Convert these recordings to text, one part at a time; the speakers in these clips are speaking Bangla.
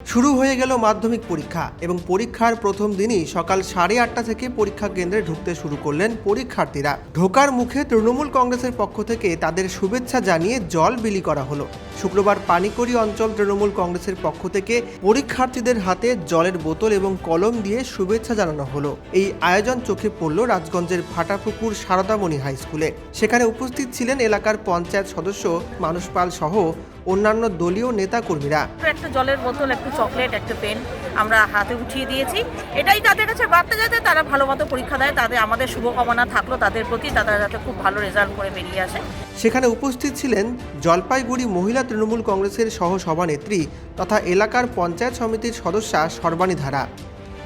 শুরু হয়ে গেল মাধ্যমিক পরীক্ষা এবং পরীক্ষার প্রথম দিনই সকাল সাড়ে আটটা থেকে পরীক্ষা কেন্দ্রে ঢুকতে শুরু করলেন পরীক্ষার্থীরা। ঢোকার মুখে তৃণমূল কংগ্রেসের পক্ষ থেকে তাদের শুভেচ্ছা জানিয়ে জল বিলি করা হলো। শুক্রবার পানিকড়ি অঞ্চল তৃণমূল কংগ্রেসের পক্ষ থেকে পরীক্ষার্থীদের হাতে জলের বোতল এবং কলম দিয়ে শুভেচ্ছা জানানো হলো। এই আয়োজন চোখে পড়ল রাজগঞ্জের ফাটাপুকুর সারদামণি হাই স্কুলে। সেখানে উপস্থিত ছিলেন এলাকার পঞ্চায়েত সদস্য মানুষ পাল সহ অন্যান্য দলীয় নেতাকর্মীরা। একটা জলের বোতল, একটু চকলেট, একটা পেন আমরা হাতে উঠিয়ে দিয়েছি। এটাই তাদের কাছে বার্তা যাতে তারা ভালো মতো পরীক্ষা দেয়, তাদের আমাদের শুভকামনা থাকল তাদের প্রতি, তারা যাতে খুব ভালো রেজাল্ট করে বেরিয়ে আসে। সেখানে উপস্থিত ছিলেন জলপাইগুড়ি মহিলা তৃণমূল কংগ্রেসের সহ সভানেত্রী তথা এলাকার পঞ্চায়েত সমিতির সদস্যা সর্বাণী ধারা।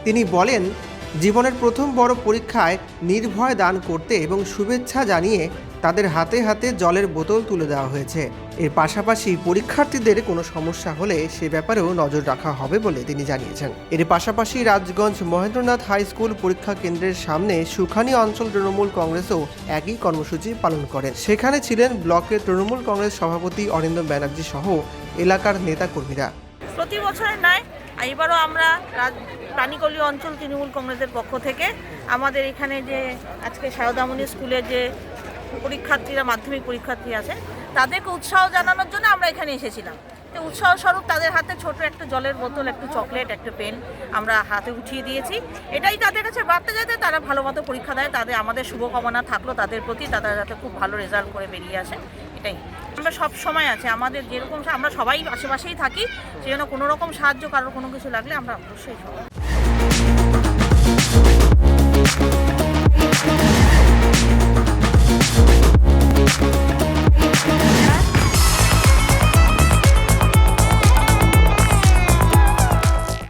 তিনি বলেন জীবনের প্রথম বড় পরীক্ষায় নির্ভয় দান করতে এবং শুভেচ্ছা জানিয়ে তাদের হাতে হাতে জলের বোতল তুলে দেওয়া হয়েছে। এর পাশাপাশি পরীক্ষার্থীদের কোনো সমস্যা হলে সে ব্যাপারেও নজর রাখা হবে বলে তিনি জানিয়েছেন। এর পাশাপাশি রাজগঞ্জ মহেন্দ্রনাথ হাই স্কুল পরীক্ষা কেন্দ্রের সামনে সুখানি অঞ্চল তৃণমূল কংগ্রেসও একই কর্মসূচি পালন করেন। সেখানে ছিলেন ব্লকের তৃণমূল কংগ্রেস সভাপতি অরিন্দম ব্যানার্জি সহ এলাকার নেতাকর্মীরা। প্রতি বছরের এবারও আমরা রাজ প্রাণীকল্লী অঞ্চল তৃণমূল কংগ্রেসের পক্ষ থেকে আমাদের এখানে যে আজকে সারদামণি স্কুলের যে পরীক্ষার্থীরা, মাধ্যমিক পরীক্ষার্থী আছে, তাদেরকে উৎসাহ জানানোর জন্য আমরা এখানে এসেছিলাম। তো উৎসাহ স্বরূপ তাদের হাতে ছোট একটা জলের বোতল, একটু চকলেট, একটা পেন আমরা হাতে উঠিয়ে দিয়েছি। এটাই তাদের কাছে বার্তা যাতে তারা ভালো মতো পরীক্ষা দেয়, তাদের আমাদের শুভকামনা থাকল, তাদের প্রতি তারা যাতে খুব ভালো রেজাল্ট করে বেরিয়ে আসে, এটাই। আমরা সব সময় আছে। আমাদের যেরকম আমরা সবাই আশেপাশেই থাকি, সেই জন্য কোনো রকম সাহায্য, কারোর কোনো কিছু লাগলে আমরা অবশ্যই সবাই